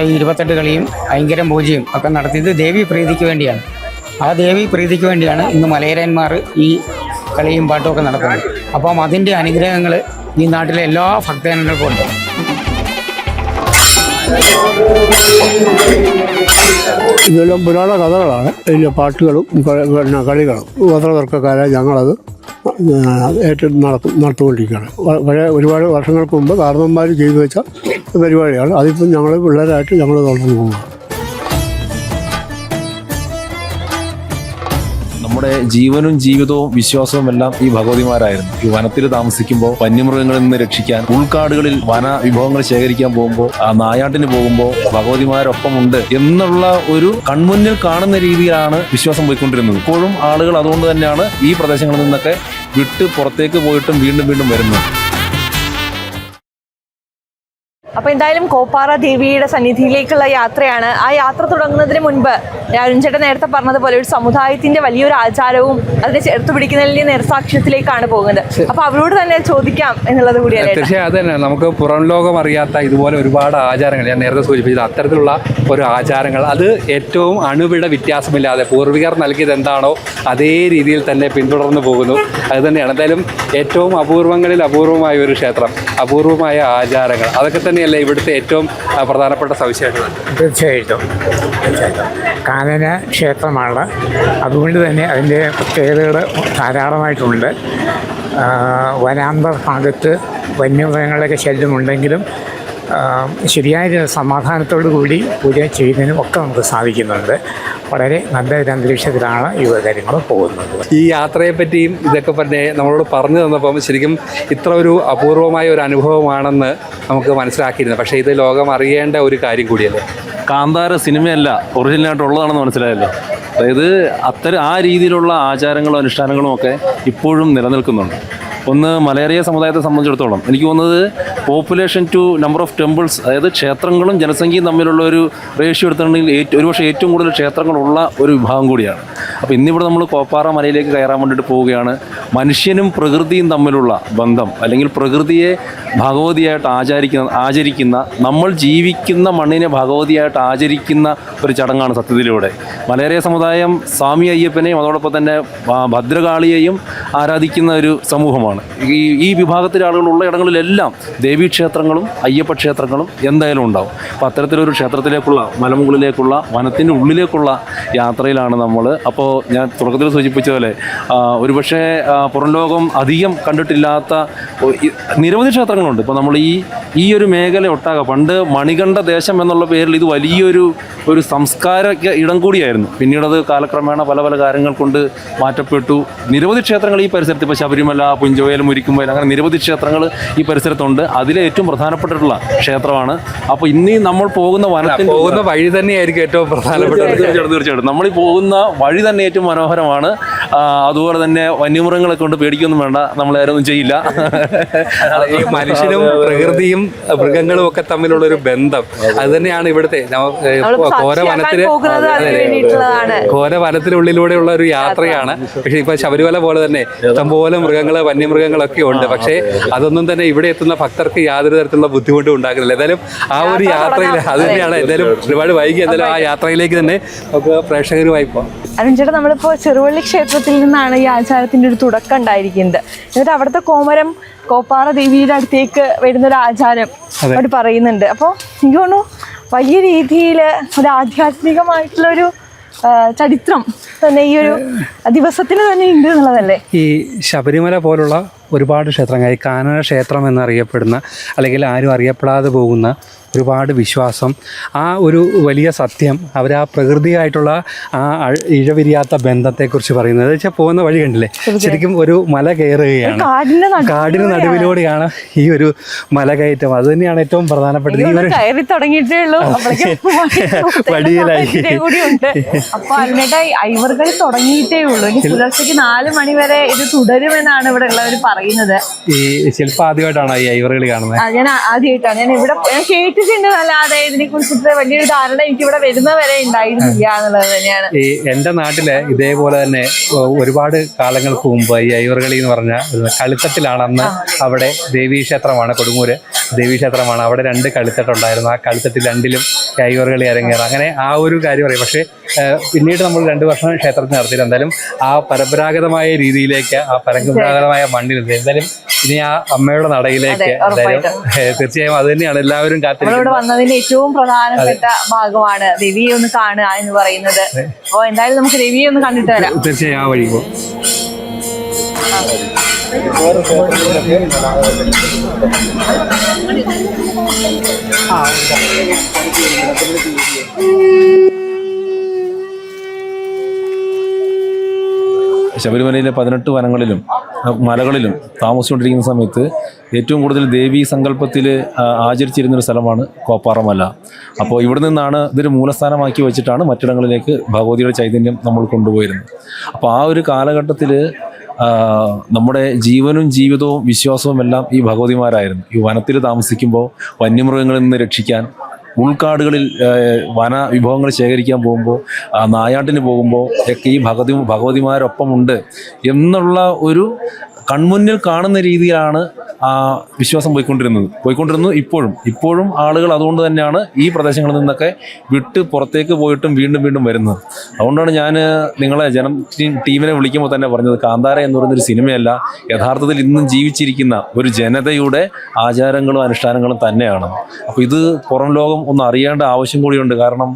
നമ്മുടെ ഈ ഇരുപത്തെട്ട് കളിയും ഭയങ്കരം പൂജയും ഒക്കെ നടത്തിയത് ദേവി പ്രീതിക്ക് വേണ്ടിയാണ്. ആ ദേവി പ്രീതിക്ക് വേണ്ടിയാണ് ഇന്ന് മലയരന്മാർ ഈ കളിയും പാട്ടും ഒക്കെ നടത്തുന്നത്. അപ്പം അതിന്റെ അനുഗ്രഹങ്ങൾ ഈ നാട്ടിലെ എല്ലാ ഭക്തജനങ്ങൾക്കും ഉണ്ട്. ഇതെല്ലാം പുരാണ കഥകളാണ്. ഇതിന്റെ പാട്ടുകളും പിന്നെ കളികളും. ഗോത്രതർക്കക്കാരെ ഞങ്ങളത് ഏറ്റെടുത്ത് നടത്തും നടത്തുകൊണ്ടിരിക്കുകയാണ് വളരെ ഒരുപാട് വർഷങ്ങൾക്ക് മുമ്പ് കാർന്നന്മാർ ചെയ്തു വെച്ച പരിപാടിയാണ്. അതിപ്പം ഞങ്ങൾ പിള്ളേരായിട്ട് ഞങ്ങൾ തുടർന്ന് പോകുന്നു. നമ്മുടെ ജീവനും ജീവിതവും വിശ്വാസവും എല്ലാം ഈ ഭഗവതിമാരായിരുന്നു. ഈ വനത്തിൽ താമസിക്കുമ്പോൾ വന്യമൃഗങ്ങളിൽ നിന്ന് രക്ഷിക്കാൻ ഉൾക്കാടുകളിൽ വന വിഭവങ്ങൾ ശേഖരിക്കാൻ പോകുമ്പോൾ ആ നായാട്ടിന് പോകുമ്പോൾ ഭഗവതിമാരൊപ്പം ഉണ്ട് എന്നുള്ള ഒരു കൺമുന്നിൽ കാണുന്ന രീതിയിലാണ് വിശ്വാസം പോയിക്കൊണ്ടിരുന്നത്. ഇപ്പോഴും ആളുകൾ അതുകൊണ്ട് തന്നെയാണ് ഈ പ്രദേശങ്ങളിൽ നിന്നൊക്കെ വിട്ട് പുറത്തേക്ക് പോയിട്ടും വീണ്ടും വീണ്ടും വരുന്നത്. അപ്പൊ എന്തായാലും കോപ്പാറ ദേവിയുടെ സന്നിധിയിലേക്കുള്ള യാത്രയാണ്. ആ യാത്ര തുടങ്ങുന്നതിന് മുൻപ് അരുൺചേട്ടൻ നേരത്തെ പറഞ്ഞതുപോലെ ഒരു സമുദായത്തിന്റെ വലിയൊരു ആചാരവും അതിനെ ചേർത്ത് പിടിക്കുന്നതിന്റെ നേർസാക്ഷ്യത്തിലേക്കാണ് പോകുന്നത്. അപ്പൊ അവരോട് തന്നെ ചോദിക്കാം എന്നുള്ളത് കൂടിയാണ് തീർച്ചയായും അത് തന്നെ. നമുക്ക് പുറം ലോകം അറിയാത്ത ഇതുപോലെ ഒരുപാട് ആചാരങ്ങൾ ഞാൻ നേരത്തെ സൂചിപ്പിച്ചത്. അത്തരത്തിലുള്ള ഒരു ആചാരങ്ങൾ അത് ഏറ്റവും അണുവിട വ്യത്യാസമില്ലാതെ പൂർവികർ നൽകിയത് എന്താണോ അതേ രീതിയിൽ തന്നെ പിന്തുടർന്നു പോകുന്നു. അത് തന്നെയാണ്. എന്തായാലും ഏറ്റവും അപൂർവങ്ങളിൽ അപൂർവമായ ഒരു ക്ഷേത്രം അപൂർവമായ ആചാരങ്ങൾ അതൊക്കെ തന്നെയല്ലേ ഇവിടുത്തെ ഏറ്റവും പ്രധാനപ്പെട്ട സവിശേഷത? തീർച്ചയായിട്ടും. തീർച്ചയായിട്ടും. കാനന ക്ഷേത്രമാണ് അതുകൊണ്ട് തന്നെ അതിന്റെ പ്രത്യേകതകൾ ധാരാളമായിട്ടുണ്ട്. വനാന്തർ ഭാഗത്ത് വന്യമൃഗങ്ങളുടെയൊക്കെ ശല്യമുണ്ടെങ്കിലും ശരിയായ സമാധാനത്തോടു കൂടി പൂജ ചെയ്യുന്നതിനും ഒക്കെ നമുക്ക് സാധിക്കുന്നുണ്ട്. വളരെ നല്ല ഒരു അന്തരീക്ഷത്തിലാണ് ഈ കാര്യങ്ങൾ പോകുന്നത്. ഈ യാത്രയെ പറ്റിയും ഇതൊക്കെ തന്നെ നമ്മളോട് പറഞ്ഞു തന്നപ്പം ശരിക്കും ഇത്ര ഒരു അപൂർവമായ ഒരു അനുഭവമാണെന്ന് നമുക്ക് മനസ്സിലാക്കിയിരുന്നു. പക്ഷേ ഇത് ലോകം അറിയേണ്ട ഒരു കാര്യം കൂടിയല്ലേ? കാന്താര സിനിമയല്ല ഒറിജിനലായിട്ടുള്ളതാണെന്ന് മനസ്സിലായല്ലോ. അതായത് അത്തരം ആ രീതിയിലുള്ള ആചാരങ്ങളും അനുഷ്ഠാനങ്ങളും ഒക്കെ ഇപ്പോഴും നിലനിൽക്കുന്നുണ്ട്. ഒന്ന് മലേറിയ സമുദായത്തെ സംബന്ധിച്ചിടത്തോളം എനിക്ക് തോന്നുന്നത് population to number of temples അതായത് ക്ഷേത്രങ്ങളും ജനസംഖ്യയും തമ്മിലുള്ള ഒരു റേഷ്യോ എടുത്തിട്ടുണ്ടെങ്കിൽ ഏറ്റവും ഒരുപക്ഷെ ഏറ്റവും കൂടുതൽ ക്ഷേത്രങ്ങളുള്ള ഒരു വിഭാഗം കൂടിയാണ്. അപ്പോൾ ഇന്നിവിടെ നമ്മൾ കോപ്പാറ മലയിലേക്ക് കയറാൻ വേണ്ടിയിട്ട് പോവുകയാണ്. മനുഷ്യനും പ്രകൃതിയും തമ്മിലുള്ള ബന്ധം അല്ലെങ്കിൽ പ്രകൃതിയെ ഭഗവതിയായിട്ട് ആചരിക്കുന്ന ആചരിക്കുന്ന നമ്മൾ ജീവിക്കുന്ന മണ്ണിനെ ഭഗവതിയായിട്ട് ആചരിക്കുന്ന ഒരു ചടങ്ങാണ് സത്യത്തിലൂടെ. മലയറിയ സമുദായം സ്വാമി അയ്യപ്പനെയും അതോടൊപ്പം തന്നെ ഭദ്രകാളിയെയും ആരാധിക്കുന്ന ഒരു സമൂഹമാണ്. ഈ ഈ വിഭാഗത്തിലെ ആളുകളുള്ള ഇടങ്ങളിലെല്ലാം ദേവീക്ഷേത്രങ്ങളും അയ്യപ്പ ക്ഷേത്രങ്ങളും എന്തായാലും ഉണ്ടാവും. അപ്പോൾ അത്തരത്തിലൊരു ക്ഷേത്രത്തിലേക്കുള്ള മലമുകളിലേക്കുള്ള വനത്തിന്റെ ഉള്ളിലേക്കുള്ള യാത്രയിലാണ് നമ്മൾ അപ്പോൾ ഞാൻ തുടക്കത്തിൽ സൂചിപ്പിച്ച പോലെ ഒരുപക്ഷേ പുറം ലോകം അധികം കണ്ടിട്ടില്ലാത്ത നിരവധി ക്ഷേത്രങ്ങളുണ്ട്. ഇപ്പോൾ നമ്മൾ ഈ ഈ ഒരു മേഖല ഒട്ടാകെ പണ്ട് മണികണ്ഠ ദേശം എന്നുള്ള പേരിൽ ഇത് വലിയൊരു ഒരു സംസ്കാര ഇടം കൂടിയായിരുന്നു. പിന്നീടത് കാലക്രമേണ പല പല കാര്യങ്ങൾ കൊണ്ട് മാറ്റപ്പെട്ടു. നിരവധി ക്ഷേത്രങ്ങൾ ഈ പരിസരത്ത് ഇപ്പോൾ ശബരിമല പുഞ്ചവയൽ മുരിക്കുമ്പോൾ അങ്ങനെ നിരവധി ക്ഷേത്രങ്ങൾ ഈ പരിസരത്തുണ്ട്. അതിലെ ഏറ്റവും പ്രധാനപ്പെട്ടിട്ടുള്ള ക്ഷേത്രമാണ്. അപ്പോൾ ഇനി നമ്മൾ പോകുന്ന വനത്തിൽ പോകുന്ന വഴി തന്നെയായിരിക്കും ഏറ്റവും പ്രധാനപ്പെട്ട തീർച്ചയായിട്ടും നമ്മൾ ഈ പോകുന്ന വഴി തന്നെ ഏറ്റവും മനോഹരമാണ്. അതുപോലെ തന്നെ വന്യമൃഗങ്ങളെ കൊണ്ട് പേടിക്കൊന്നും വേണ്ട. നമ്മളാരും ഒന്നും ചെയ്യില്ല ഈ മനുഷ്യനും പ്രകൃതിയും മൃഗങ്ങളും ഒക്കെ തമ്മിലുള്ള ഒരു ബന്ധം. അത് തന്നെയാണ് ഇവിടുത്തെ നമ്മ- ഘോരവനത്തിനുള്ളിലൂടെയുള്ള നമ്മൾ ഒരു യാത്രയാണ്. പക്ഷെ ഇപ്പൊ ശബരിമല പോലെ തന്നെ ഇഷ്ടംപോലെ മൃഗങ്ങൾ വന്യമൃഗങ്ങളൊക്കെ ഉണ്ട്. പക്ഷേ അതൊന്നും തന്നെ ഇവിടെ എത്തുന്ന ഭക്തർക്ക് യാതൊരു തരത്തിലുള്ള ബുദ്ധിമുട്ടും ഉണ്ടാക്കുന്നില്ല എന്തായാലും ആ ഒരു യാത്ര യാത്രയിൽ അത് തന്നെയാണ്. എന്തായാലും ഒരുപാട് വൈകി. എന്തായാലും ആ യാത്രയിലേക്ക് തന്നെ നമുക്ക് പ്രേക്ഷകരുമായി പോവാം അരുൺചേട്ടൻ നമ്മളിപ്പോ ചെറുവള്ളി ക്ഷേത്രത്തിൽ നിന്നാണ് ഈ ആചാരത്തിന്റെ ഒരു തുടക്കം ഉണ്ടായിരിക്കുന്നത്. എന്നിട്ട് അവിടുത്തെ കോമരം കോപ്പാറ ദേവിയുടെ അടുത്തേക്ക് വരുന്നൊരു ആചാരം അവർ പറയുന്നുണ്ട്. അപ്പോൾ എനിക്ക് തോന്നുന്നു വലിയ രീതിയിൽ ഒരു ആധ്യാത്മികമായിട്ടുള്ളൊരു ചരിത്രം തന്നെ ഈ ഒരു ദിവസത്തിന് തന്നെ ഉണ്ട് എന്നുള്ളതല്ലേ? ഈ ശബരിമല പോലുള്ള ഒരുപാട് ക്ഷേത്രങ്ങൾ കാനന ക്ഷേത്രം എന്നറിയപ്പെടുന്ന അല്ലെങ്കിൽ ആരും അറിയപ്പെടാതെ പോകുന്ന ഒരുപാട് വിശ്വാസം. ആ ഒരു വലിയ സത്യം അവർ ആ പ്രകൃതിയായിട്ടുള്ള ആ ഇഴവിരിയാത്ത ബന്ധത്തെക്കുറിച്ച് പറയുന്നത്. വെച്ചാൽ പോകുന്ന വഴി കണ്ടില്ലേ? ശരിക്കും. ഒരു മല കയറുകയാണ്. കാടിന് നടുവിലൂടെയാണ് ഈ ഒരു മല കയറ്റം അത് തന്നെയാണ് ഏറ്റവും പ്രധാനപ്പെട്ടത്. ഈ ഒരു കയറി തുടങ്ങിയിട്ടേ ഉള്ളൂ. വടിയിലായി. അപ്പൊ അതിനിടെ ഐവർകൾ തുടങ്ങിയിട്ടേ ഉള്ളൂ. പുലർച്ചയ്ക്ക് നാല് മണി വരെ ഇത് തുടരുമെന്നാണ് ഇവിടെ ഉള്ളവർ പറയുന്നത്. പറയുന്നത്. ഈ ശില്പ ആദ്യമായിട്ടാണ് ഈ ഐവറുകളി കാണുന്നത് ഞാൻ ആദ്യമായിട്ടാണ്. ഞാൻ ഇവിടെ ഞാൻ കേട്ടിട്ടുണ്ട് അല്ലാതെ ഇതിനെ കുറിച്ചിട്ട് വലിയൊരു ധാരണ എനിക്ക് ഇവിടെ വരുന്ന വരെ ഉണ്ടായിരുന്നില്ല എന്നുള്ളത് തന്നെയാണ്. ഈ എന്റെ നാട്ടിൽ ഇതേപോലെ തന്നെ ഒരുപാട് കാലങ്ങൾക്ക് മുമ്പ് ഈ ഐവറുകളി എന്ന് പറഞ്ഞ കളിത്തട്ടിലാണ് അന്ന് അവിടെ ദേവീക്ഷേത്രമാണ് കൊടുങ്ങൂര് ദേവീക്ഷേത്രമാണ് അവിടെ രണ്ട് കളിത്തട്ടുണ്ടായിരുന്നു ആ കളിത്തട്ടിൽ രണ്ടിലും ഐവറുകളി അരങ്ങേറും. അങ്ങനെ ആ ഒരു കാര്യം പറയും പക്ഷേ പിന്നീട് നമ്മൾ രണ്ട് വർഷം ക്ഷേത്രത്തിൽ നടത്തിയിട്ട് എന്തായാലും ആ പരമ്പരാഗതമായ രീതിയിലേക്ക് ആ പരമ്പരാഗതമായ മണ്ണിൽ എന്തായാലും ഇനി ആ അമ്മയുടെ നടയിലേക്ക് എന്തായാലും തീർച്ചയായും അത് തന്നെയാണ് എല്ലാവരും കാത്തിരിക്കുന്നത്. വന്നതിന്റെ ഏറ്റവും പ്രധാനപ്പെട്ട ഭാഗമാണ് രവിയെ ഒന്ന് കാണുക എന്ന് പറയുന്നത്. അപ്പോ എന്തായാലും നമുക്ക് രവിയെ ഒന്ന് കണ്ടിട്ട് വരാം. തീർച്ചയായും ആ വഴി പോകും ശബരിമലയിലെ പതിനെട്ട് വനങ്ങളിലും മലകളിലും താമസിച്ചുകൊണ്ടിരിക്കുന്ന സമയത്ത് ഏറ്റവും കൂടുതൽ ദേവീ സങ്കല്പത്തിൽ ആചരിച്ചിരുന്നൊരു സ്ഥലമാണ് കോപ്പാറമല. അപ്പോൾ ഇവിടെ നിന്നാണ് ഇതൊരു മൂലസ്ഥാനമാക്കി വെച്ചിട്ടാണ് മറ്റിടങ്ങളിലേക്ക് ഭഗവതിയുടെ ചൈതന്യം നമ്മൾ കൊണ്ടുപോയിരുന്നത്. അപ്പോൾ ആ ഒരു കാലഘട്ടത്തിൽ നമ്മുടെ ജീവനും ജീവിതവും വിശ്വാസവും എല്ലാം ഈ ഭഗവതിമാരായിരുന്നു. ഈ വനത്തിൽ താമസിക്കുമ്പോൾ വന്യമൃഗങ്ങളിൽ നിന്ന് രക്ഷിക്കാൻ ഉൾക്കാടുകളിൽ വന വിഭവങ്ങൾ ശേഖരിക്കാൻ പോകുമ്പോൾ നായാട്ടിന് പോകുമ്പോൾ ഒക്കെ ഈ ഭഗവതി ഭഗവതിമാരൊപ്പമുണ്ട് എന്നുള്ള ഒരു കൺമുന്നിൽ കാണുന്ന രീതിയിലാണ് ആ വിശ്വാസം പോയിക്കൊണ്ടിരുന്നത്. പോയിക്കൊണ്ടിരുന്നു ഇപ്പോഴും. ഇപ്പോഴും ആളുകൾ അതുകൊണ്ട് തന്നെയാണ് ഈ പ്രദേശങ്ങളിൽ നിന്നൊക്കെ വിട്ട് പുറത്തേക്ക് പോയിട്ടും വീണ്ടും വീണ്ടും വരുന്നത്. അതുകൊണ്ടാണ് ഞാൻ നിങ്ങളെ ജനം ടീമിനെ വിളിക്കുമ്പോൾ തന്നെ പറഞ്ഞത് കാന്താര എന്ന് പറയുന്നൊരു സിനിമയല്ല യഥാർത്ഥത്തിൽ ഇന്നും ജീവിച്ചിരിക്കുന്ന ഒരു ജനതയുടെ ആചാരങ്ങളും അനുഷ്ഠാനങ്ങളും തന്നെയാണ്. അപ്പോൾ ഇത് പുറം ലോകം ഒന്ന് അറിയേണ്ട ആവശ്യം കൂടിയുണ്ട്. കാരണം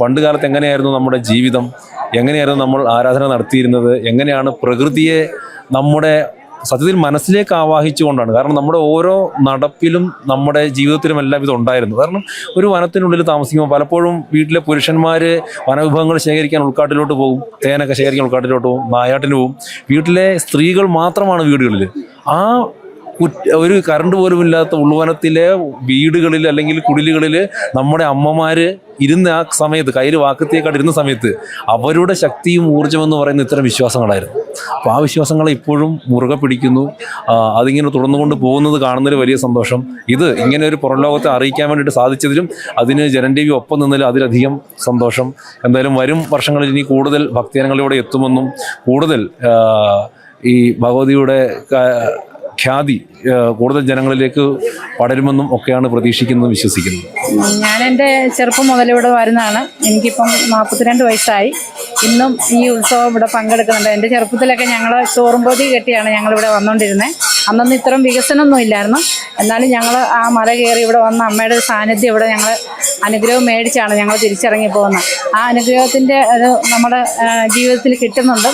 പണ്ട് കാലത്ത് എങ്ങനെയായിരുന്നു നമ്മുടെ ജീവിതം? എങ്ങനെയായിരുന്നു നമ്മൾ ആരാധന നടത്തിയിരുന്നത്? എങ്ങനെയാണ് പ്രകൃതിയെ നമ്മുടെ സത്യത്തിൽ മനസ്സിലേക്ക് ആവാഹിച്ചുകൊണ്ടാണ്. കാരണം നമ്മുടെ ഓരോ നടപ്പിലും നമ്മുടെ ജീവിതത്തിലും എല്ലാം ഇത് ഉണ്ടായിരുന്നു. കാരണം ഒരു വനത്തിനുള്ളിൽ താമസിക്കുമ്പോൾ പലപ്പോഴും വീട്ടിലെ പുരുഷന്മാർ വനവിഭവങ്ങൾ ശേഖരിക്കാൻ ഉൾക്കാട്ടിലോട്ട് പോകും. തേനൊക്കെ ശേഖരിക്കാൻ ഉൾക്കാട്ടിലോട്ട് പോകും. നായാട്ടിന് പോകും. വീട്ടിലെ സ്ത്രീകൾ മാത്രമാണ് വീടുകളിൽ ആ ഒരു കറണ്ട് പോലും ഇല്ലാത്ത ഉൾവനത്തിലെ വീടുകളിൽ അല്ലെങ്കിൽ കുടിലുകളിൽ നമ്മുടെ അമ്മമാർ ഇരുന്ന ആ സമയത്ത് കയ്യിൽ വാക്കത്തേക്കാട് ഇരുന്ന സമയത്ത് അവരുടെ ശക്തിയും ഊർജം എന്ന് പറയുന്ന ഇത്തരം വിശ്വാസങ്ങളായിരുന്നു. അപ്പോൾ ആ വിശ്വാസങ്ങളെ ഇപ്പോഴും മുറുകെ പിടിക്കുന്നു. അതിങ്ങനെ തുടർന്നുകൊണ്ട് പോകുന്നത് കാണുന്നതിൽ വലിയ സന്തോഷം. ഇത് ഇങ്ങനെ ഒരു പുറം ലോകത്തെ അറിയിക്കാൻ വേണ്ടിയിട്ട് സാധിച്ചതിലും അതിന് ജനൻ ടി വി ഒപ്പം നിന്നതിൽ അതിലധികം സന്തോഷം. എന്തായാലും വരും വർഷങ്ങളിൽ ഇനി കൂടുതൽ ഭക്തജനങ്ങളിലൂടെ എത്തുമെന്നും കൂടുതൽ ഈ ഭഗവതിയുടെ ഖ്യാതി കൂടുതൽ ജനങ്ങളിലേക്ക് പടരുമെന്നും ഒക്കെയാണ് പ്രതീക്ഷിക്കുന്നതും വിശ്വസിക്കുന്നത്. ഞാൻ എന്റെ ചെറുപ്പം മുതൽ ഇവിടെ വരുന്നതാണ്. എനിക്കിപ്പം നാൽപ്പത്തിരണ്ട് വയസ്സായി. ഇന്നും ഈ ഉത്സവം ഇവിടെ പങ്കെടുക്കുന്നുണ്ട്. എന്റെ ചെറുപ്പത്തിലൊക്കെ ഞങ്ങൾ ചോറുംപൊതി കെട്ടിയാണ് ഞങ്ങളിവിടെ വന്നുകൊണ്ടിരുന്നത് അന്നൊന്നും ഇത്രയും വികസനമൊന്നും ഇല്ലായിരുന്നു. എന്നാലും ഞങ്ങൾ ആ മല കയറി ഇവിടെ വന്ന അമ്മയുടെ സാന്നിധ്യം ഇവിടെ ഞങ്ങൾ അനുഗ്രഹം മേടിച്ചാണ് ഞങ്ങൾ തിരിച്ചിറങ്ങി പോകുന്നത്. ആ അനുഗ്രഹത്തിന്റെ അത് നമ്മുടെ ജീവിതത്തിൽ കിട്ടുന്നുണ്ട്.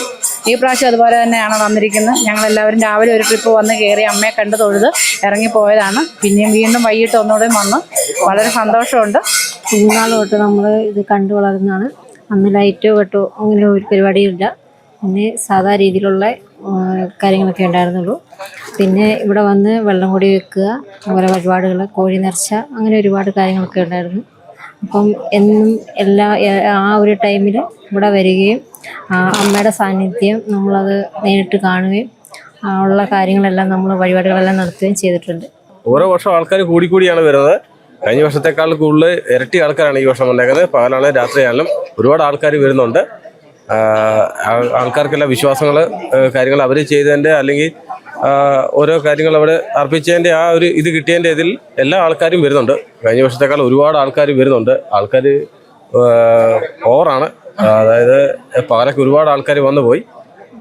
ഈ പ്രാവശ്യം അതുപോലെ തന്നെയാണ് വന്നിരിക്കുന്നത്. ഞങ്ങളെല്ലാവരും രാവിലെ ഒരു ട്രിപ്പ് വന്ന് കയറി അമ്മയെ കണ്ട് തൊഴുത് ഇറങ്ങിപ്പോയതാണ്. പിന്നെയും വീണ്ടും വൈകിട്ട് ഒന്നുകൂടെ വന്നു. വളരെ സന്തോഷമുണ്ട്. കുഞ്ഞുനാൾ തൊട്ട് നമ്മൾ ഇത് കണ്ടു വളർന്നതാണ്. അന്ന് ലൈറ്റോ കെട്ടോ അങ്ങനെ ഒരു പരിപാടിയില്ല. പിന്നെ സാധാ രീതിയിലുള്ള കാര്യങ്ങളൊക്കെ ഉണ്ടായിരുന്നുള്ളൂ. പിന്നെ ഇവിടെ വന്ന് വെള്ളം കൂടി വെക്കുക അതുപോലെ വഴിപാടുകൾ കോഴി നിറച്ച അങ്ങനെ ഒരുപാട് കാര്യങ്ങളൊക്കെ ഉണ്ടായിരുന്നു. അപ്പം എന്നും എല്ലാ ആ ഒരു ടൈമിൽ ഇവിടെ വരികയും അമ്മയുടെ സാന്നിധ്യം നമ്മളത് നേരിട്ട് കാണുകയും ഉള്ള കാര്യങ്ങളെല്ലാം നമ്മൾ വഴിപാടുകളെല്ലാം നടത്തുകയും ചെയ്തിട്ടുണ്ട്. ഓരോ വർഷം ആൾക്കാർ കൂടി കൂടിയാണ് വരുന്നത്. കഴിഞ്ഞ വർഷത്തെക്കാൾ കൂടുതൽ ഇരട്ടി ആൾക്കാരാണ് ഈ വർഷം വന്നേക്കുന്നത്. പകലാണ് രാത്രിയാണെങ്കിലും ഒരുപാട് ആൾക്കാർ വരുന്നുണ്ട്. ആൾക്കാർക്കെല്ലാം വിശ്വാസങ്ങൾ കാര്യങ്ങൾ അവർ ചെയ്തതിന്റെ അല്ലെങ്കിൽ ഓരോ കാര്യങ്ങൾ അവിടെ അർപ്പിച്ചതിന്റെ ആ ഒരു ഇത് കിട്ടിയതിന്റെ ഇതിൽ എല്ലാ ആൾക്കാരും വരുന്നുണ്ട്. കഴിഞ്ഞ വർഷത്തേക്കാൾ ഒരുപാട് ആൾക്കാർ വരുന്നുണ്ട്. ആൾക്കാർ ഓവറാണ്. അതായത് പാലയ്ക്ക് ഒരുപാട് ആൾക്കാർ വന്നു പോയി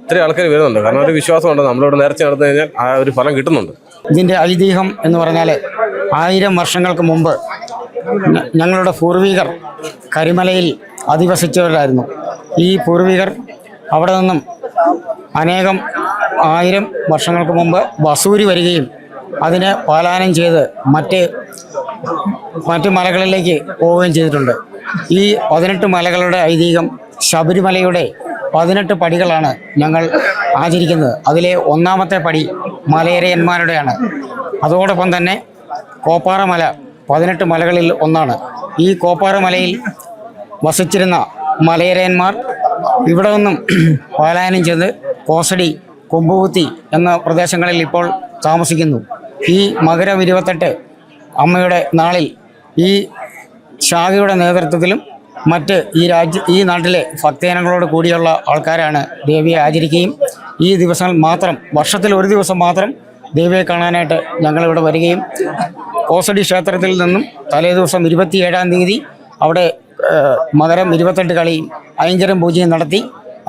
ഇത്രയും ആൾക്കാർ വരുന്നുണ്ട്. കാരണം ഒരു വിശ്വാസമുണ്ട് നമ്മളിവിടെ നേർച്ച നടന്നു കഴിഞ്ഞാൽ ആ ഒരു ഫലം കിട്ടുന്നുണ്ട്. ഇതിന്റെ ഐതിഹ്യം എന്ന് പറഞ്ഞാൽ ആയിരം വർഷങ്ങൾക്ക് മുമ്പ് ഞങ്ങളുടെ പൂർവികർ കരിമലയിൽ അധിവസിച്ചവരായിരുന്നു. ഈ പൂർവികർ അവിടെ നിന്നും അനേകം ആയിരം വർഷങ്ങൾക്ക് മുമ്പ് വസൂരി വരികയും അതിനെ പാലായനം ചെയ്ത് മറ്റ് മറ്റ് മലകളിലേക്ക് പോവുകയും ചെയ്തിട്ടുണ്ട്. ഈ പതിനെട്ട് മലകളുടെ ഐതിഹ്യം ശബരിമലയുടെ പതിനെട്ട് പടികളാണ് ഞങ്ങൾ ആചരിക്കുന്നത്. അതിലെ ഒന്നാമത്തെ പടി മലയരയന്മാരുടെയാണ്. അതോടൊപ്പം തന്നെ കോപ്പാറമല പതിനെട്ട് മലകളിൽ ഒന്നാണ്. ഈ കോപ്പാറമലയിൽ വസിച്ചിരുന്ന മലയരയന്മാർ ഇവിടെ നിന്നും പാലായനം ചെയ്ത് കോസടി കൊമ്പുകുത്തി എന്ന പ്രദേശങ്ങളിൽ ഇപ്പോൾ താമസിക്കുന്നു. ഈ മകരം ഇരുപത്തെട്ട് അമ്മയുടെ നാളിൽ ഈ ശാഖയുടെ നേതൃത്വത്തിലും മറ്റ് ഈ രാജ്യ ഈ നാട്ടിലെ ഭക്തജനങ്ങളോട് കൂടിയുള്ള ആൾക്കാരാണ് ദേവിയെ ആചരിക്കുകയും ഈ ദിവസങ്ങൾ മാത്രം വർഷത്തിൽ ഒരു ദിവസം മാത്രം ദേവിയെ കാണാനായിട്ട് ഞങ്ങളിവിടെ വരികയും കോസടി ക്ഷേത്രത്തിൽ നിന്നും തലേ ദിവസം ഇരുപത്തിയേഴാം തീയതി അവിടെ മകരം ഇരുപത്തെട്ട് കളിയും അയഞ്ചരം പൂജയും നടത്തി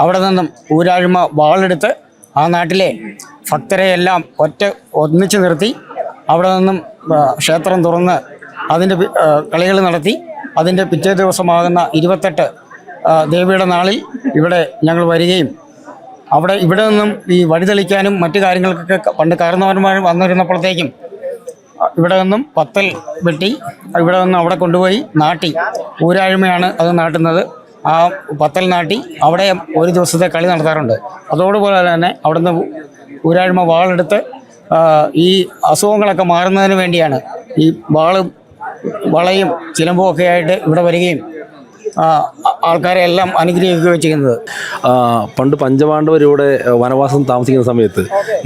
അവിടെ നിന്നും ഊരാഴ്മ വാളെടുത്ത് ആ നാട്ടിലെ ഭക്തരെയെല്ലാം ഒറ്റ ഒന്നിച്ചു നിർത്തി അവിടെ നിന്നും ക്ഷേത്രം തുറന്ന് അതിന്റെ കളികൾ നടത്തി. അതിന്റെ പിറ്റേ ദിവസമാകുന്ന ഇരുപത്തെട്ട് ദേവിയുടെ നാളിൽ ഇവിടെ ഞങ്ങൾ വരികയും അവിടെ ഇവിടെ നിന്നും ഈ വഴിതെളിക്കാനും മറ്റു കാര്യങ്ങൾക്കൊക്കെ പണ്ട് കാരണവന്മാർ വന്നിരുന്നപ്പോഴത്തേക്കും ഇവിടെ നിന്നും പത്തൽ വെട്ടി ഇവിടെ നിന്നും അവിടെ കൊണ്ടുപോയി നാട്ടി. ഊരാഴ്മയാണ് അത് നാട്ടുന്നത്. ആ പത്തൽ നാട്ടി അവിടെ ഒരു ദിവസത്തെ കളി നടത്താറുണ്ട്. അതോടുപോലെ തന്നെ അവിടുന്ന് ഊരാഴ്മ വാളെടുത്ത് ഈ അസുഖങ്ങളൊക്കെ മാറുന്നതിന് വേണ്ടിയാണ് ഈ വാളും വളയും ചിലമ്പും ഒക്കെ ആയിട്ട് ഇവിടെ വരികയും ആൾക്കാരെ എല്ലാം അനുഗ്രഹിക്കുകയോ ചെയ്യുന്നത്. പണ്ട് പഞ്ചപാണ്ഡവർ ഇവിടെ വനവാസം താമസിക്കുന്ന സമയത്ത്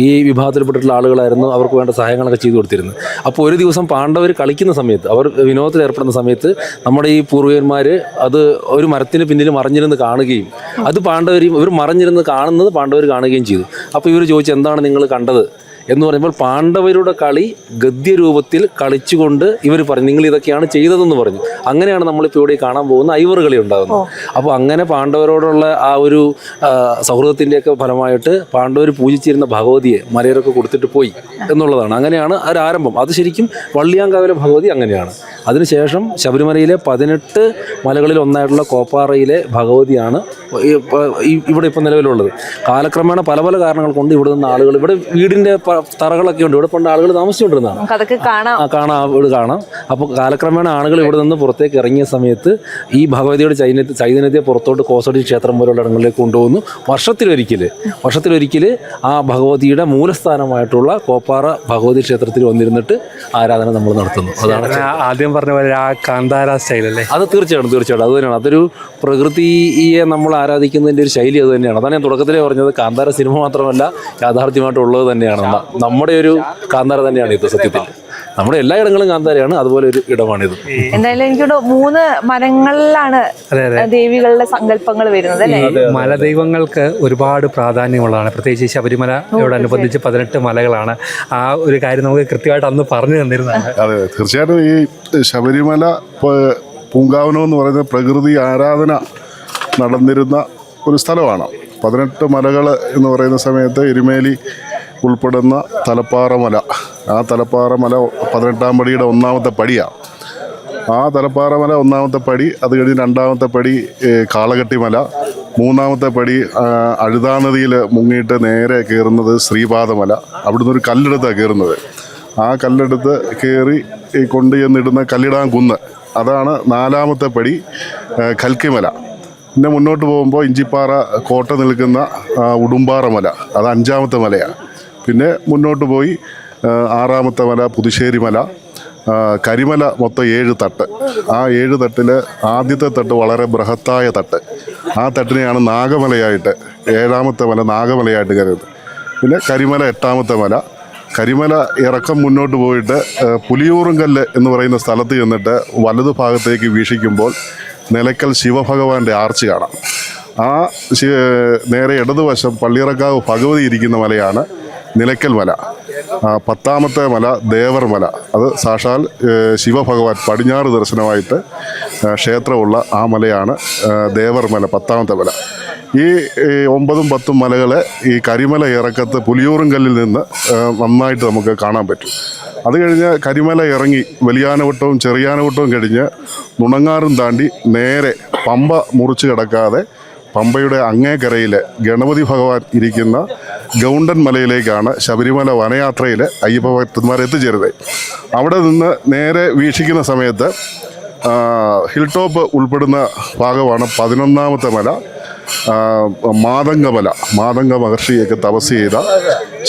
ഈ വിഭാഗത്തിൽപ്പെട്ടിട്ടുള്ള ആളുകളായിരുന്നു അവർക്ക് വേണ്ട സഹായങ്ങളൊക്കെ ചെയ്തു കൊടുത്തിരുന്നത്. അപ്പോൾ ഒരു ദിവസം പാണ്ഡവർ കളിക്കുന്ന സമയത്ത് അവർ വിനോദത്തിൽ ഏർപ്പെടുന്ന സമയത്ത് നമ്മുടെ ഈ പൂർവികന്മാർ അത് ഒരു മരത്തിന് പിന്നിൽ മറിഞ്ഞിരുന്ന് കാണുകയും അത് പാണ്ഡവരെയും ഇവർ മറിഞ്ഞിരുന്ന് കാണുന്നത് പാണ്ഡവർ കാണുകയും ചെയ്തു. അപ്പോൾ ഇവർ ചോദിച്ചു എന്താണ് നിങ്ങൾ കണ്ടത്? എന്ന് പറയുമ്പോൾ പാണ്ഡവരുടെ കളി ഗദ്യരൂപത്തിൽ കളിച്ചുകൊണ്ട് ഇവർ പറഞ്ഞു നിങ്ങൾ ഇതൊക്കെയാണ് ചെയ്തതെന്ന് പറഞ്ഞു. അങ്ങനെയാണ് നമ്മളിപ്പോൾ ഇവിടെ കാണാൻ പോകുന്ന ഐവർ കളി ഉണ്ടാകുന്നത്. അപ്പോൾ അങ്ങനെ പാണ്ഡവരോടുള്ള ആ ഒരു സൗഹൃദത്തിന്റെയൊക്കെ ഫലമായിട്ട് പാണ്ഡവർ പൂജിച്ചിരുന്ന ഭഗവതിയെ മലയരൊക്കെ കൊടുത്തിട്ട് പോയി എന്നുള്ളതാണ്. അങ്ങനെയാണ് ഒരു ആരംഭം. അത് ശരിക്കും വള്ളിയാങ്കാവിലെ ഭഗവതി അങ്ങനെയാണ്. അതിനുശേഷം ശബരിമലയിലെ പതിനെട്ട് മലകളിൽ ഒന്നായിട്ടുള്ള കോപ്പാറയിലെ ഭഗവതിയാണ് ഇവിടെ ഇപ്പോൾ നിലവിലുള്ളത്. കാലക്രമേണ പല പല കാരണങ്ങൾ കൊണ്ട് ഇവിടെ നിന്ന് ആളുകൾ ഇവിടെ വീടിന്റെ തറകളൊക്കെ ഉണ്ട്. ഇവിടെ പണ്ട് ആളുകൾ താമസിച്ചുകൊണ്ടിരുന്നതാണ്. നമുക്ക് അതൊക്കെ കാണാം. ആ കാണാം. ഇവിടെ കാണാം. അപ്പോൾ കാലക്രമേണ ആളുകൾ ഇവിടെ നിന്ന് പുറത്തേക്ക് ഇറങ്ങിയ സമയത്ത് ഈ ഭഗവതിയുടെ ചൈതന്യത്തെ ചൈതന്യത്തെ പുറത്തോട്ട് കോസടി ക്ഷേത്രം പോലുള്ള ഇടങ്ങളിലേക്ക് കൊണ്ടുപോകുന്നു. വർഷത്തിലൊരിക്കൽ വർഷത്തിലൊരിക്കൽ ആ ഭഗവതിയുടെ മൂലസ്ഥാനമായിട്ടുള്ള കോപ്പാറ ഭഗവതി ക്ഷേത്രത്തിൽ വന്നിരുന്നിട്ട് ആരാധന നമ്മൾ നടത്തുന്നു. അതാണ് ആദ്യം പറഞ്ഞ പോലെ ആ കാന്താര സ്റ്റൈലല്ലേ അത് തീർച്ചയായിട്ടും തീർച്ചയായിട്ടും. അത് തന്നെയാണ്. അതൊരു പ്രകൃതിയെ നമ്മൾ ആരാധിക്കുന്നതിന്റെ ഒരു ശൈലി അത് തന്നെയാണ്. അതാണ് ഞാൻ തുടക്കത്തിലേ പറഞ്ഞത്. കാന്താര സിനിമ മാത്രമല്ല യാഥാർത്ഥ്യമായിട്ടുള്ളത് തന്നെയാണ്. നമ്മുടെ ഒരു കാന്താര തന്നെയാണ് ഇത് സത്യത്തിൽ. നമ്മുടെ എല്ലാ ഇടങ്ങളും കാന്താരയാണ് അതുപോലെ ഒരു ഇടമാണിത്. എന്തായാലും എനിക്കൊരു മൂന്ന് മരങ്ങളിലാണ് ദേവികളുടെ സങ്കല്പങ്ങൾ വരുന്നത് അല്ലേ? മലദൈവങ്ങൾക്ക് ഒരുപാട് പ്രാധാന്യമുള്ളതാണ്. പ്രത്യേകിച്ച് ശബരിമലയോടനുബന്ധിച്ച് പതിനെട്ട് മലകളാണ്. ആ ഒരു കാര്യം നമുക്ക് കൃത്യമായിട്ട് അന്ന് പറഞ്ഞു തന്നിരുന്നതാണ്. അതെ തീർച്ചയായിട്ടും ഈ ശബരിമല പൂങ്കാവനം എന്ന് പറയുന്ന പ്രകൃതി ആരാധന നടന്നിരുന്ന ഒരു സ്ഥലമാണ്. പതിനെട്ട് മലകൾ എന്ന് പറയുന്ന സമയത്ത് എരുമേലി ഉൾപ്പെടുന്ന തലപ്പാറമല. ആ തലപ്പാറമല പതിനെട്ടാം പടിയുടെ ഒന്നാമത്തെ പടിയാണ് ആ തലപ്പാറമല ഒന്നാമത്തെ പടി അത് കഴിഞ്ഞ് രണ്ടാമത്തെ പടി ഏ, കാളകെട്ടി മല മൂന്നാമത്തെ പടി അഴുതാനദിയിൽ അഴുതാ നദിയിൽ മുങ്ങിയിട്ട് നേരെ കയറുന്നത് ശ്രീപാദമല. അവിടുന്ന് ഒരു കല്ലെടുത്താണ് കയറുന്നത് ആ കല്ലെടുത്ത് കയറി കൊണ്ടു ചെന്നിടുന്ന കല്ലിടാൻ കുന്ന്. അതാണ് നാലാമത്തെ പടി കൽക്കിമല പിന്നെ മുന്നോട്ട് പോകുമ്പോൾ ഇഞ്ചിപ്പാറ കോട്ട നിൽക്കുന്ന ഉടുമ്പാറ മല അത് അഞ്ചാമത്തെ മലയാണ് പിന്നെ മുന്നോട്ട് പോയി ആറാമത്തെ മല പുതുശ്ശേരി മല കരിമല മൊത്തം ഏഴ് തട്ട്. ആ ഏഴ് തട്ടിൽ ആദ്യത്തെ തട്ട് വളരെ ബൃഹത്തായ തട്ട്. ആ തട്ടിനെയാണ് നാഗമലയായിട്ട് ഏഴാമത്തെ മല നാഗമലയായിട്ട് കരുതുന്നത്. പിന്നെ കരിമല എട്ടാമത്തെ മല. കരിമല ഇറക്കം മുന്നോട്ട് പോയിട്ട് പുലിയൂറുംകല്ല് എന്ന് പറയുന്ന സ്ഥലത്ത് ചെന്നിട്ട് വലതു ഭാഗത്തേക്ക് വീക്ഷിക്കുമ്പോൾ നിലയ്ക്കൽ ശിവഭഗവാന്റെ ആർച്ച് കാണാം. ആ നേരെ ഇടതുവശം പള്ളിയിറക്കാവ് ഭഗവതി ഇരിക്കുന്ന മലയാണ്. നിലയ്ക്കൽ മല പത്താമത്തെ മല ദേവർ മല അത് സാക്ഷാൽ ശിവഭഗവാൻ പടിഞ്ഞാറ് ദർശനമായിട്ട് ക്ഷേത്രമുള്ള ആ മലയാണ് ദേവർമല ദേവർ മല പത്താമത്തെ മല ഈ ഒമ്പതും പത്തും മലകളെ ഈ കരിമല ഇറക്കത്ത് പുലിയൂറുംകല്ലിൽ നിന്ന് നന്നായിട്ട് നമുക്ക് കാണാൻ പറ്റും. അത് കഴിഞ്ഞ് കരിമല ഇറങ്ങി വലിയാനവട്ടവും ചെറിയാനവട്ടവും കഴിഞ്ഞ് നുണങ്ങാറും താണ്ടി നേരെ പമ്പ മുറിച്ച് കിടക്കാതെ പമ്പയുടെ അങ്ങേക്കരയിൽ ഗണപതി ഭഗവാൻ ഇരിക്കുന്ന ഗൗണ്ടൻ മലയിലേക്കാണ് ശബരിമല വനയാത്രയിൽ അയ്യപ്പ ഭക്തന്മാർ എത്തിച്ചേരുന്നത്. അവിടെ നിന്ന് നേരെ വീക്ഷിക്കുന്ന സമയത്ത് ഹിൽ ടോപ്പ് ഉൾപ്പെടുന്ന ഭാഗമാണ് പതിനൊന്നാമത്തെ മല. മാതംഗമല. മാതംഗ മഹർഷിയൊക്കെ തപസ് ചെയ്ത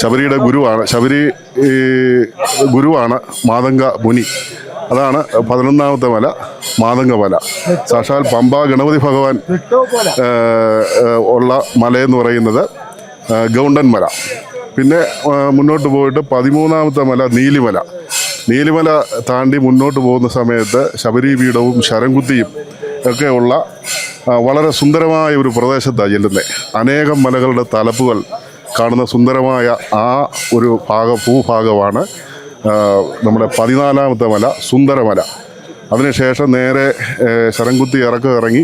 ശബരിയുടെ ഗുരുവാണ് ശബരി ഗുരുവാണ് മാതംഗ മുനി. അതാണ് പതിനൊന്നാമത്തെ മല മാതംഗമല സാക്ഷാൽ പമ്പ ഗണപതി ഭഗവാൻ ഉള്ള മലയെന്ന് പറയുന്നത് ഗൗണ്ടൻ മല. പിന്നെ മുന്നോട്ട് പോയിട്ട് പതിമൂന്നാമത്തെ മല നീലിമല. നീലിമല താണ്ടി മുന്നോട്ട് പോകുന്ന സമയത്ത് ശബരിപീഠവും ശരംകുത്തിയും ഒക്കെ ഉള്ള വളരെ സുന്ദരമായ ഒരു പ്രദേശത്താണ് ചെല്ലുന്നത് അനേകം മലകളുടെ തലപ്പുകൾ കാണുന്ന സുന്ദരമായ ആ ഒരു ഭാഗ ഭൂഭാഗമാണ് നമ്മുടെ പതിനാലാമത്തെ മല സുന്ദരമല. അതിനുശേഷം നേരെ ശരംകുത്തി ഇറക്കം ഇറങ്ങി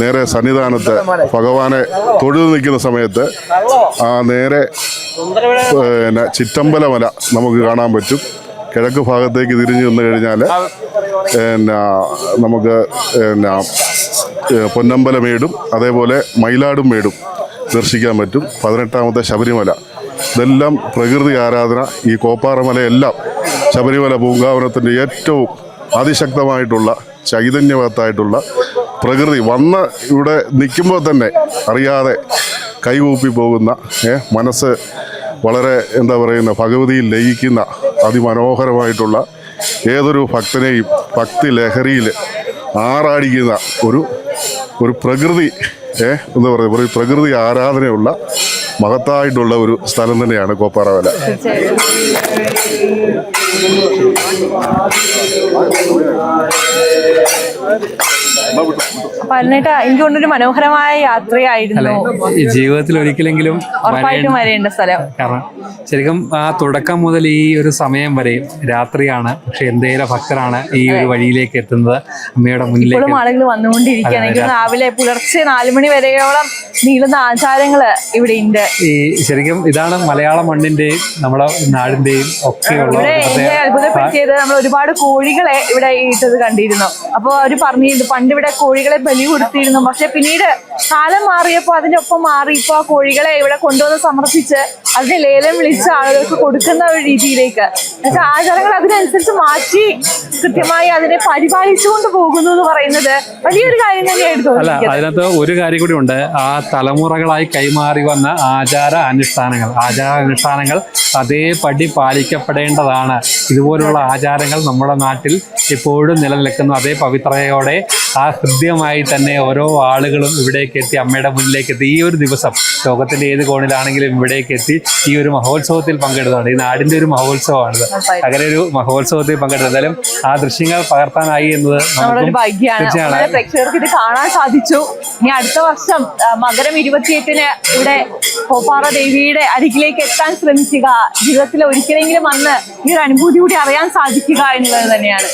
നേരെ സന്നിധാനത്ത് ഭഗവാനെ തൊഴുതു നിൽക്കുന്ന സമയത്ത് ആ നേരെ പിന്നെ ചിറ്റമ്പല മല നമുക്ക് കാണാൻ പറ്റും. കിഴക്ക് ഭാഗത്തേക്ക് തിരിഞ്ഞു നിന്ന് കഴിഞ്ഞാൽ പിന്നെ നമുക്ക് പിന്നെ പൊന്നമ്പലമേടും അതേപോലെ മയിലാടും മേടും ദർശിക്കാൻ പറ്റും. പതിനെട്ടാമത്തെ ശബരിമല. ഇതെല്ലാം പ്രകൃതി ആരാധന ഈ കോപ്പാറമലയെല്ലാം ശബരിമല പൂങ്കാവനത്തിന്റെ ഏറ്റവും അതിശക്തമായിട്ടുള്ള ചൈതന്യവത്തായിട്ടുള്ള പ്രകൃതി വന്ന് ഇവിടെ നിൽക്കുമ്പോൾ തന്നെ അറിയാതെ കൈകൂപ്പി പോകുന്ന മനസ്സ് വളരെ എന്താ പറയുന്ന ഭഗവതിയിൽ ലയിക്കുന്ന അതിമനോഹരമായിട്ടുള്ള ഏതൊരു ഭക്തനെയും ഭക്തി ലഹരിയിൽ ആറാടിക്കുന്ന ഒരു ഒരു പ്രകൃതി എന്താ പറയുക പ്രകൃതി ആരാധനയുള്ള മഹത്തായിട്ടുള്ള ഒരു സ്ഥലം തന്നെയാണ് കോപ്പാറവല പതിനെട്ട് എനിക്ക് കൊണ്ടൊരു മനോഹരമായ യാത്രയായിരുന്നു ജീവിതത്തിൽ ഒരിക്കലെങ്കിലും ഉറപ്പായിട്ടും വരേണ്ട സ്ഥലം. കാരണം ശരിക്കും ആ തുടക്കം മുതൽ ഈ ഒരു സമയം വരെ രാത്രിയാണ്. പക്ഷെ എന്തേലും ഭക്തരാണ് ഈ ഒരു വഴിയിലേക്ക് എത്തുന്നത്. അമ്മയുടെ മുന്നിലേക്ക് ആളുകൾ വന്നുകൊണ്ടിരിക്കുകയാണ്. എനിക്ക് രാവിലെ പുലർച്ചെ നാലു മണി വരെയോളം നീളുന്ന ആചാരങ്ങൾ ഇവിടെ ഉണ്ട്. ഈ ശരിക്കും ഇതാണ് മലയാള മണ്ണിന്റെയും നമ്മുടെ നാടിന്റെയും ഒക്കെ ഇവിടെ ഒരു അത്ഭുതപ്പെടുത്തിയത് നമ്മൾ ഒരുപാട് കോഴികളെ ഇവിടെ ഇട്ടത് കണ്ടിരുന്നു. അപ്പോൾ അവർ പറഞ്ഞിരുന്നു. പണ്ട് ഇവിടെ കോഴികളെ ബലി കൊടുത്തിരുന്നു. പക്ഷെ പിന്നീട് കാലം മാറിയപ്പോൾ അതിനൊപ്പം മാറി ഇപ്പോൾ ആ കോഴികളെ ഇവിടെ കൊണ്ടുവന്ന് സമർപ്പിച്ച് അതിനെ ലേലം വിളിച്ച് ആളുകൾക്ക് കൊടുക്കുന്ന ഒരു രീതിയിലേക്ക്. എന്നുവെച്ചാൽ ആചാരങ്ങൾ അതിനനുസരിച്ച് മാറ്റി കൃത്യമായി അതിനെ പരിപാലിച്ചുകൊണ്ട് പോകുന്നു എന്ന് പറയുന്നത് വലിയൊരു കാര്യം തന്നെയായിരുന്നു അല്ല അതിനകത്ത് ഒരു കാര്യം കൂടി ഉണ്ട്. ആ തലമുറകളായി കൈമാറി വന്ന ആചാര അനുഷ്ഠാനങ്ങൾ. ആചാര അനുഷ്ഠാനങ്ങൾ അതേപടി പാലിക്കപ്പെടേണ്ടതാണ്. ഇതുപോലുള്ള ആചാരങ്ങൾ നമ്മുടെ നാട്ടിൽ ഇപ്പോഴും നിലനിൽക്കുന്നു. അതേ പവിത്രതയോടെ ആ ഹൃദ്യമായി തന്നെ ഓരോ ആളുകളും ഇവിടേക്ക് എത്തി അമ്മയുടെ മുന്നിലേക്ക് എത്തി. ഈ ഒരു ദിവസം ലോകത്തിന്റെ ഏത് കോണിലാണെങ്കിലും ഇവിടേക്ക് എത്തി. ഈ ഒരു മഹോത്സവത്തിൽ പങ്കെടുത്തതാണ്. ഈ നാടിന്റെ ഒരു മഹോത്സവമാണിത്. അങ്ങനെ ഒരു മഹോത്സവത്തിൽ പങ്കെടുത്താലും ആ ദൃശ്യങ്ങൾ പകർത്താനായി എന്നത് തീർച്ചയാണ്. പ്രേക്ഷകർക്ക് ഇത് കാണാൻ സാധിച്ചു. ഇനി അടുത്ത വർഷം മകരം ഇരുപത്തിയെട്ടിന് ഇവിടെ കോപ്പാറ ദേവിയുടെ അരികിലേക്ക് എത്താൻ ശ്രമിക്കുക. ജീവിതത്തിൽ ഒരിക്കലെങ്കിലും അന്ന് ഈ ഒരു അനുഭൂതി കൂടി അറിയാൻ സാധിക്കുക എന്നുള്ളത് തന്നെയാണ്.